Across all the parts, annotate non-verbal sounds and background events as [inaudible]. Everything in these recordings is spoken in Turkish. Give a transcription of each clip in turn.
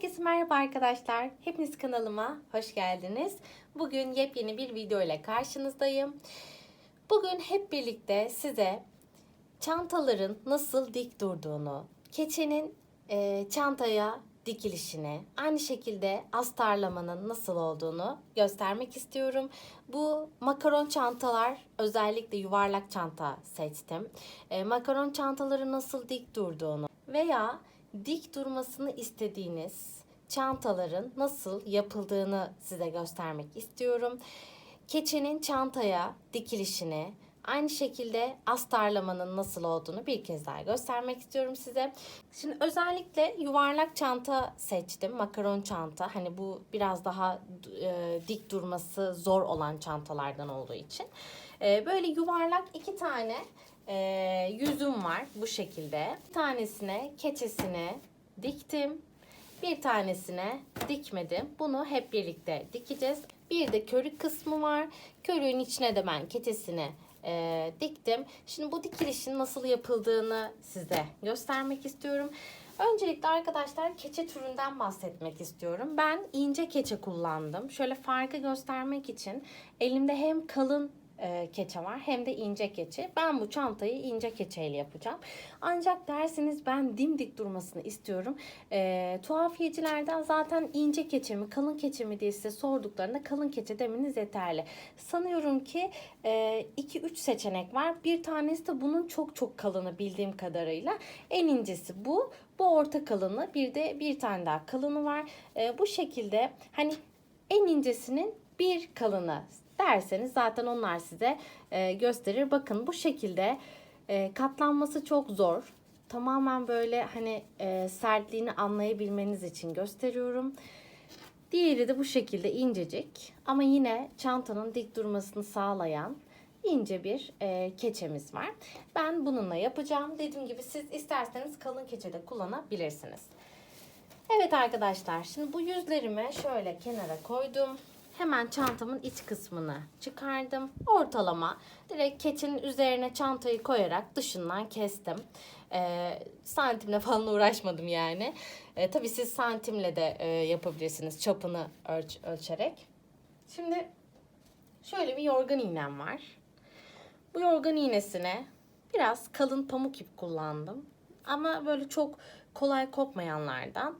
Herkese merhaba arkadaşlar. Hepiniz kanalıma hoş geldiniz. Bugün yepyeni bir video ile karşınızdayım. Bugün hep birlikte size çantaların nasıl dik durduğunu, keçenin e, çantaya dikilişini, aynı şekilde astarlamanın nasıl olduğunu göstermek istiyorum. Bu makaron çantalar, özellikle yuvarlak çanta seçtim. E, makaron çantaları nasıl dik durduğunu veya dik durmasını istediğiniz çantaların nasıl yapıldığını size göstermek istiyorum. Keçenin çantaya dikilişini, aynı şekilde astarlamanın nasıl olduğunu bir kez daha göstermek istiyorum size. Şimdi özellikle yuvarlak çanta seçtim. Makaron çanta. Hani bu biraz daha e, dik durması zor olan çantalardan olduğu için. E, böyle yuvarlak iki tane e, yüzüm var bu şekilde. Bir tanesine keçesini diktim. Bir tanesine dikmedim. Bunu hep birlikte dikeceğiz. Bir de körük kısmı var. Körüğün içine de ben keçesini e, diktim. Şimdi bu dikilişin nasıl yapıldığını size göstermek istiyorum. Öncelikle arkadaşlar keçe türünden bahsetmek istiyorum. Ben ince keçe kullandım. Şöyle farkı göstermek için elimde hem kalın e, keçe var hem de ince keçe. Ben bu çantayı ince keçeyle yapacağım. Ancak derseniz ben dimdik durmasını istiyorum. E, tuhafiyecilerden zaten ince keçe mi kalın keçe mi diye size sorduklarında kalın keçe demeniz yeterli. Sanıyorum ki 2-3 seçenek var. Bir tanesi de bunun çok çok kalını bildiğim kadarıyla. En incesi bu. Bu orta kalını bir de bir tane daha kalını var. E, bu şekilde hani en incesinin bir kalını derseniz zaten onlar size e, gösterir. Bakın bu şekilde e, katlanması çok zor. Tamamen böyle hani e, sertliğini anlayabilmeniz için gösteriyorum. Diğeri de bu şekilde incecik ama yine çantanın dik durmasını sağlayan ince bir e, keçemiz var. Ben bununla yapacağım. Dediğim gibi siz isterseniz kalın keçe de kullanabilirsiniz. Evet arkadaşlar şimdi bu yüzlerimi şöyle kenara koydum. Hemen çantamın iç kısmını çıkardım. Ortalama direkt keçinin üzerine çantayı koyarak dışından kestim. Ee, santimle falan uğraşmadım yani. Ee, tabii siz santimle de e, yapabilirsiniz çapını ölç ölçerek. Şimdi şöyle bir yorgan iğnem var. Bu yorgan iğnesine biraz kalın pamuk ip kullandım. Ama böyle çok kolay kopmayanlardan.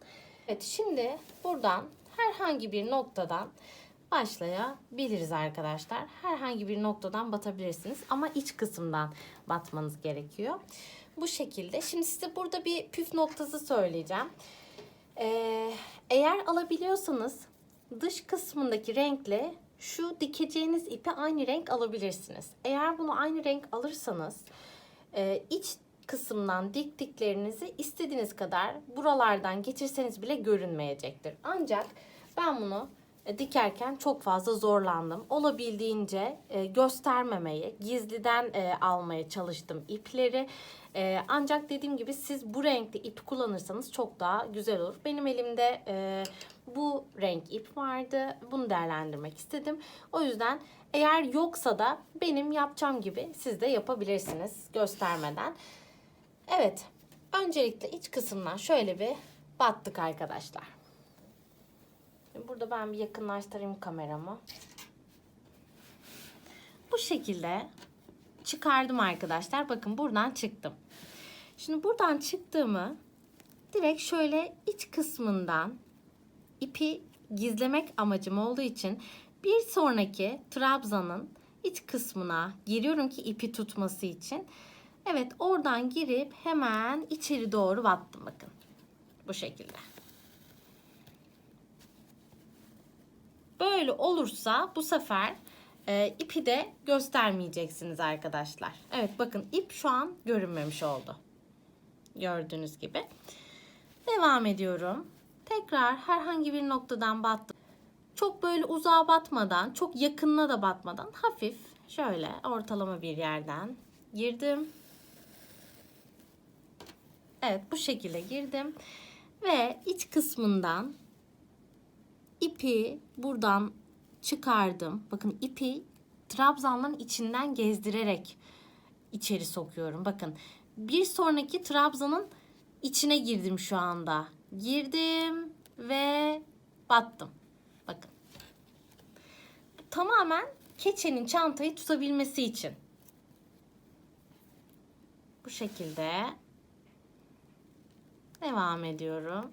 Evet şimdi buradan herhangi bir noktadan başlayabiliriz arkadaşlar. Herhangi bir noktadan batabilirsiniz ama iç kısımdan batmanız gerekiyor. Bu şekilde. Şimdi size burada bir püf noktası söyleyeceğim. Ee, eğer alabiliyorsanız dış kısmındaki renkle şu dikeceğiniz ipi aynı renk alabilirsiniz. Eğer bunu aynı renk alırsanız e, iç kısımdan diktiklerinizi istediğiniz kadar buralardan geçirseniz bile görünmeyecektir. Ancak ben bunu dikerken çok fazla zorlandım. Olabildiğince e, göstermemeye, gizliden e, almaya çalıştım ipleri. E, ancak dediğim gibi siz bu renkte ip kullanırsanız çok daha güzel olur. Benim elimde e, bu renk ip vardı. Bunu değerlendirmek istedim. O yüzden eğer yoksa da benim yapacağım gibi siz de yapabilirsiniz göstermeden. Evet, öncelikle iç kısımdan şöyle bir battık arkadaşlar. Burada ben bir yakınlaştırayım kameramı. Bu şekilde çıkardım arkadaşlar. Bakın buradan çıktım. Şimdi buradan çıktığımı direkt şöyle iç kısmından ipi gizlemek amacım olduğu için bir sonraki trabzanın iç kısmına giriyorum ki ipi tutması için. Evet oradan girip hemen içeri doğru battım bakın. Bu şekilde. Böyle olursa bu sefer e, ipi de göstermeyeceksiniz arkadaşlar. Evet bakın ip şu an görünmemiş oldu. Gördüğünüz gibi. Devam ediyorum. Tekrar herhangi bir noktadan battım. Çok böyle uzağa batmadan, çok yakınına da batmadan hafif şöyle ortalama bir yerden girdim. Evet bu şekilde girdim. Ve iç kısmından ipi buradan çıkardım. Bakın ipi trabzanların içinden gezdirerek içeri sokuyorum. Bakın bir sonraki trabzanın içine girdim şu anda. Girdim ve battım. Bakın. Tamamen keçenin çantayı tutabilmesi için. Bu şekilde devam ediyorum.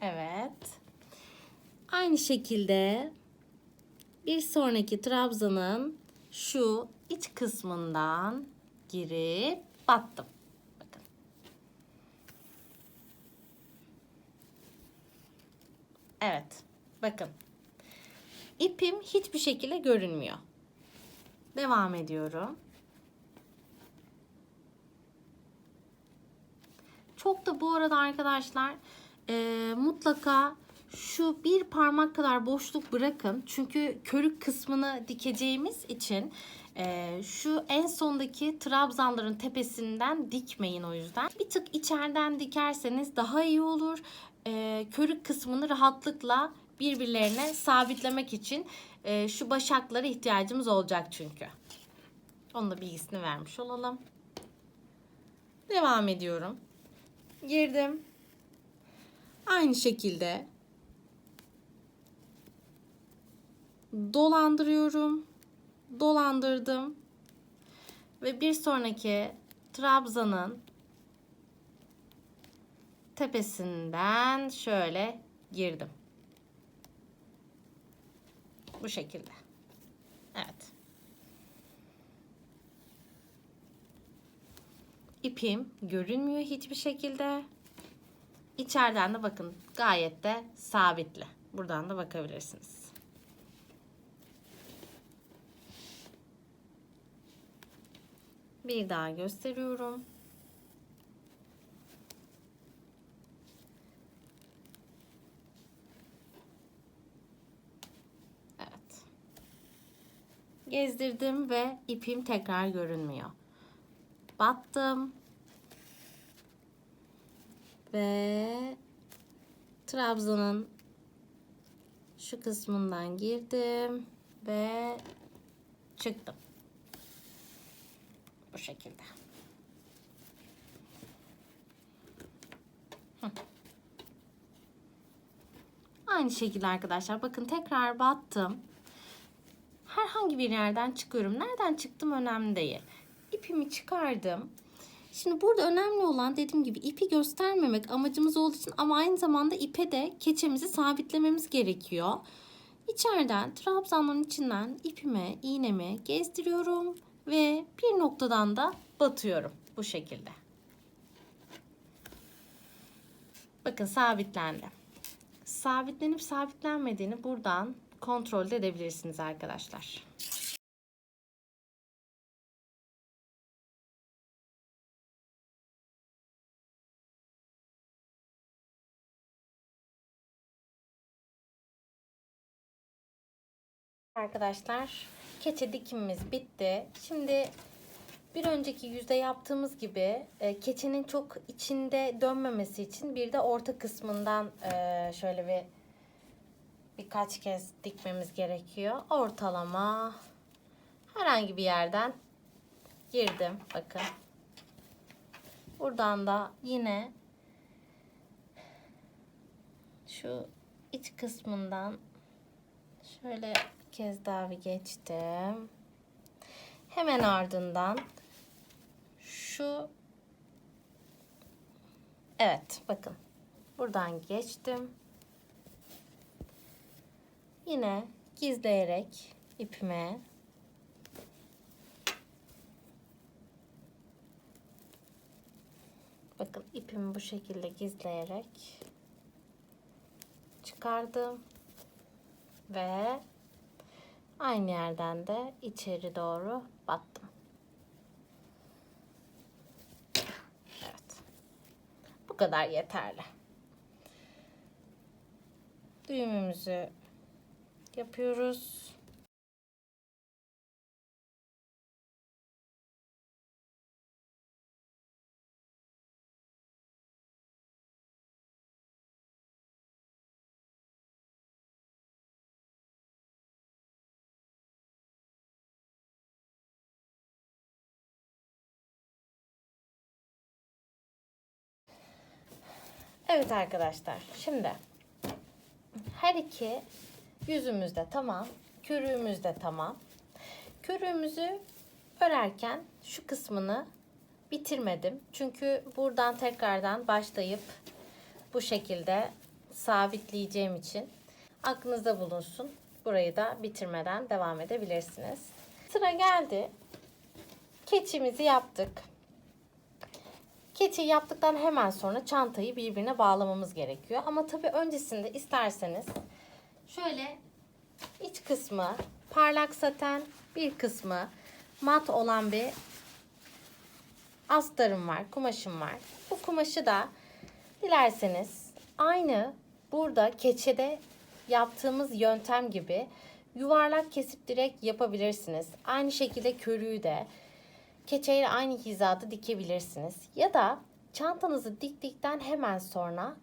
Evet. Aynı şekilde bir sonraki trabzanın şu iç kısmından girip battım. Bakın. Evet. Bakın. İpim hiçbir şekilde görünmüyor. Devam ediyorum. Çok da bu arada arkadaşlar e, mutlaka şu bir parmak kadar boşluk bırakın. Çünkü körük kısmını dikeceğimiz için e, şu en sondaki trabzanların tepesinden dikmeyin o yüzden. Bir tık içeriden dikerseniz daha iyi olur. E, körük kısmını rahatlıkla birbirlerine sabitlemek için e, şu başaklara ihtiyacımız olacak çünkü. Onun da bilgisini vermiş olalım. Devam ediyorum. Girdim. Aynı şekilde dolandırıyorum. Dolandırdım. Ve bir sonraki trabzanın tepesinden şöyle girdim. Bu şekilde. Evet. İpim görünmüyor hiçbir şekilde. İçeriden de bakın gayet de sabitli. Buradan da bakabilirsiniz. Bir daha gösteriyorum. Evet. Gezdirdim ve ipim tekrar görünmüyor. Battım. Ve trabzanın şu kısmından girdim ve çıktım. Bu şekilde. Aynı şekilde arkadaşlar bakın tekrar battım. Herhangi bir yerden çıkıyorum. Nereden çıktım önemli değil. İpimi çıkardım. Şimdi burada önemli olan dediğim gibi ipi göstermemek amacımız olduğu için ama aynı zamanda ipe de keçemizi sabitlememiz gerekiyor. İçeriden trabzanların içinden ipime, iğnemi gezdiriyorum ve bir noktadan da batıyorum bu şekilde. Bakın sabitlendi. Sabitlenip sabitlenmediğini buradan kontrol edebilirsiniz arkadaşlar. Arkadaşlar keçe dikimimiz bitti. Şimdi bir önceki yüzde yaptığımız gibi e, keçenin çok içinde dönmemesi için bir de orta kısmından e, şöyle bir birkaç kez dikmemiz gerekiyor. Ortalama herhangi bir yerden girdim. Bakın. Buradan da yine şu iç kısmından şöyle kez daha bir geçtim. Hemen ardından şu Evet bakın. Buradan geçtim. Yine gizleyerek ipime Bakın ipimi bu şekilde gizleyerek çıkardım ve aynı yerden de içeri doğru battım. Evet. Bu kadar yeterli. Düğümümüzü yapıyoruz. Evet arkadaşlar şimdi her iki yüzümüz de tamam. Körüğümüz de tamam. Körüğümüzü örerken şu kısmını bitirmedim. Çünkü buradan tekrardan başlayıp bu şekilde sabitleyeceğim için aklınızda bulunsun. Burayı da bitirmeden devam edebilirsiniz. Sıra geldi. Keçimizi yaptık. Keçi yaptıktan hemen sonra çantayı birbirine bağlamamız gerekiyor. Ama tabii öncesinde isterseniz şöyle iç kısmı parlak saten, bir kısmı mat olan bir astarım var, kumaşım var. Bu kumaşı da dilerseniz aynı burada keçede yaptığımız yöntem gibi yuvarlak kesip direkt yapabilirsiniz. Aynı şekilde körüğü de keçeyle aynı hizada dikebilirsiniz. Ya da çantanızı diktikten hemen sonra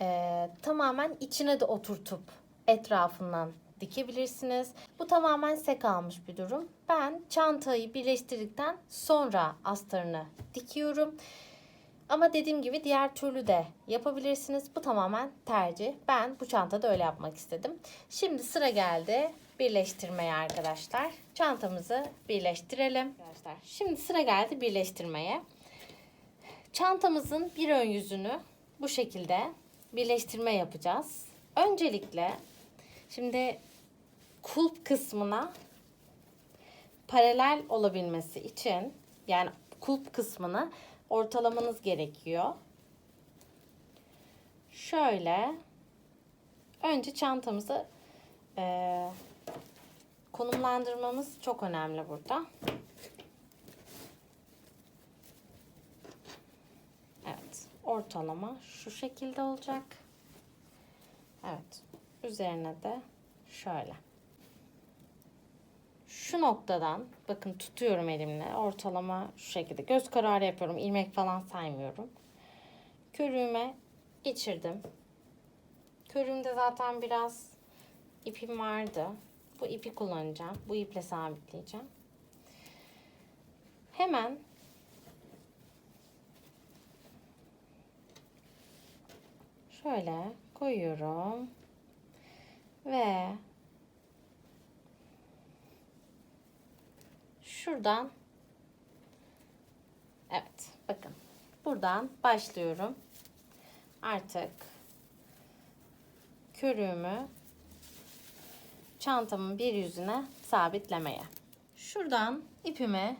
e, tamamen içine de oturtup etrafından dikebilirsiniz. Bu tamamen size kalmış bir durum. Ben çantayı birleştirdikten sonra astarını dikiyorum. Ama dediğim gibi diğer türlü de yapabilirsiniz. Bu tamamen tercih. Ben bu çantada öyle yapmak istedim. Şimdi sıra geldi birleştirmeye arkadaşlar. Çantamızı birleştirelim. Arkadaşlar şimdi sıra geldi birleştirmeye. Çantamızın bir ön yüzünü bu şekilde birleştirme yapacağız. Öncelikle şimdi kulp kısmına paralel olabilmesi için yani kulp kısmını ortalamanız gerekiyor. Şöyle önce çantamızı konumlandırmamız çok önemli burada. Evet, ortalama şu şekilde olacak. Evet, üzerine de şöyle. Şu noktadan bakın tutuyorum elimle ortalama şu şekilde göz kararı yapıyorum ilmek falan saymıyorum. Körüğüme geçirdim. Körüğümde zaten biraz ipim vardı. Bu ipi kullanacağım. Bu iple sabitleyeceğim. Hemen şöyle koyuyorum. Ve şuradan Evet, bakın. Buradan başlıyorum. Artık körüğümü çantamın bir yüzüne sabitlemeye. Şuradan ipimi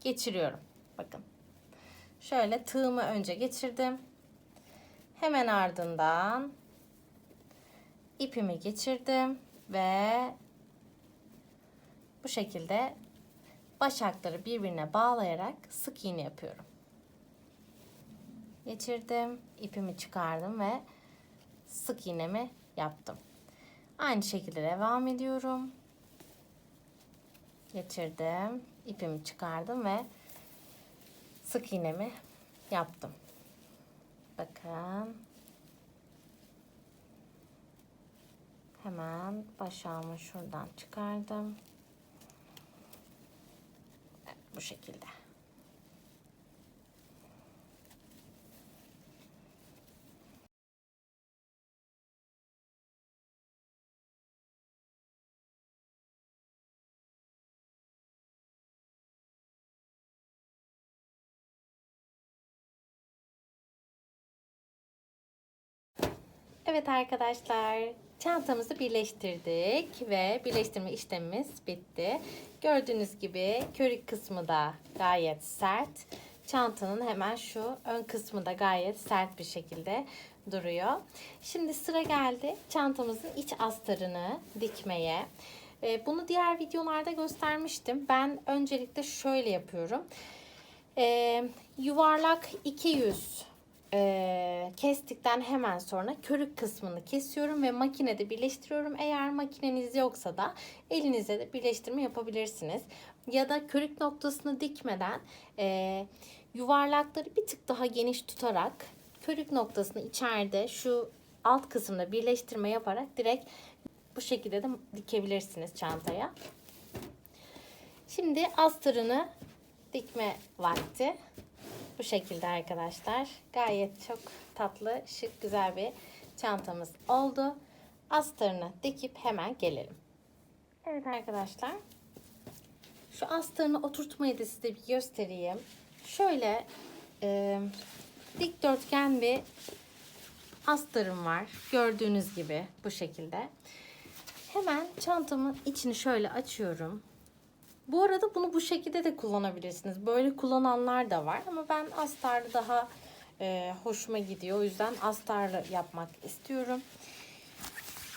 geçiriyorum. Bakın. Şöyle tığımı önce geçirdim. Hemen ardından ipimi geçirdim ve bu şekilde başakları birbirine bağlayarak sık iğne yapıyorum. Geçirdim, ipimi çıkardım ve sık iğnemi yaptım. Aynı şekilde devam ediyorum. Geçirdim, ipimi çıkardım ve sık iğnemi yaptım. Bakın. Hemen başağımı şuradan çıkardım. Evet, bu şekilde. Evet arkadaşlar, çantamızı birleştirdik ve birleştirme işlemimiz bitti. Gördüğünüz gibi körük kısmı da gayet sert. Çantanın hemen şu ön kısmı da gayet sert bir şekilde duruyor. Şimdi sıra geldi çantamızın iç astarını dikmeye. Ee, Bunu diğer videolarda göstermiştim. Ben öncelikle şöyle yapıyorum. Ee, yuvarlak iki yüz e, kestikten hemen sonra körük kısmını kesiyorum ve makinede birleştiriyorum. Eğer makineniz yoksa da elinize de birleştirme yapabilirsiniz. Ya da körük noktasını dikmeden e, yuvarlakları bir tık daha geniş tutarak körük noktasını içeride şu alt kısımda birleştirme yaparak direkt bu şekilde de dikebilirsiniz çantaya. Şimdi astarını dikme vakti. Bu şekilde arkadaşlar. Gayet çok tatlı, şık, güzel bir çantamız oldu. Astarını dikip hemen gelelim. Evet arkadaşlar. Şu astarını oturtmayı da size bir göstereyim. Şöyle e, dikdörtgen bir astarım var. Gördüğünüz gibi bu şekilde. Hemen çantamın içini şöyle açıyorum. Bu arada bunu bu şekilde de kullanabilirsiniz. Böyle kullananlar da var ama ben astarlı daha e, hoşuma gidiyor. O yüzden astarlı yapmak istiyorum.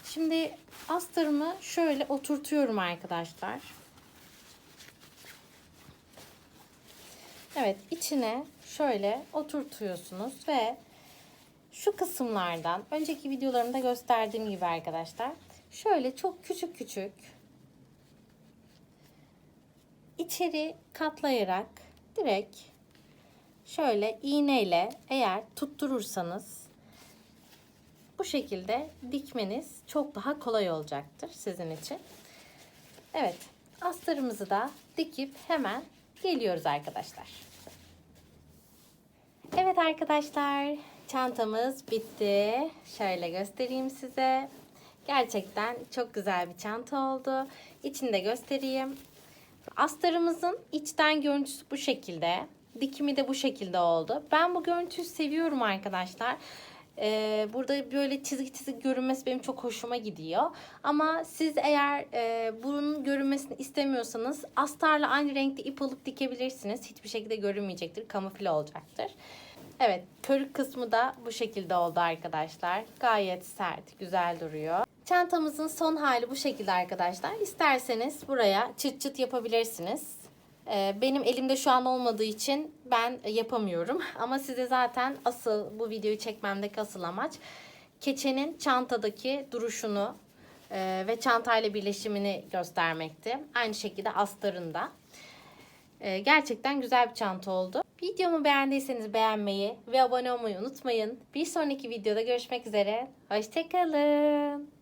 Şimdi astarımı şöyle oturtuyorum arkadaşlar. Evet içine şöyle oturtuyorsunuz ve şu kısımlardan önceki videolarımda gösterdiğim gibi arkadaşlar şöyle çok küçük küçük içeri katlayarak direkt şöyle iğneyle eğer tutturursanız bu şekilde dikmeniz çok daha kolay olacaktır sizin için. Evet astarımızı da dikip hemen geliyoruz arkadaşlar. Evet arkadaşlar çantamız bitti. Şöyle göstereyim size. Gerçekten çok güzel bir çanta oldu. İçini de göstereyim. Astarımızın içten görüntüsü bu şekilde. Dikimi de bu şekilde oldu. Ben bu görüntüyü seviyorum arkadaşlar. Ee, burada böyle çizik çizik görünmesi benim çok hoşuma gidiyor. Ama siz eğer e, bunun görünmesini istemiyorsanız astarla aynı renkte ip alıp dikebilirsiniz. Hiçbir şekilde görünmeyecektir. Kamufle olacaktır. Evet körük kısmı da bu şekilde oldu arkadaşlar. Gayet sert, güzel duruyor. Çantamızın son hali bu şekilde arkadaşlar. İsterseniz buraya çıt çıt yapabilirsiniz. Ee, Benim elimde şu an olmadığı için ben yapamıyorum. [laughs] Ama size zaten asıl bu videoyu çekmemdeki asıl amaç keçenin çantadaki duruşunu e, ve çantayla birleşimini göstermekti. Aynı şekilde astarında. Ee, Gerçekten güzel bir çanta oldu. Videomu beğendiyseniz beğenmeyi ve abone olmayı unutmayın. Bir sonraki videoda görüşmek üzere. Hoşçakalın.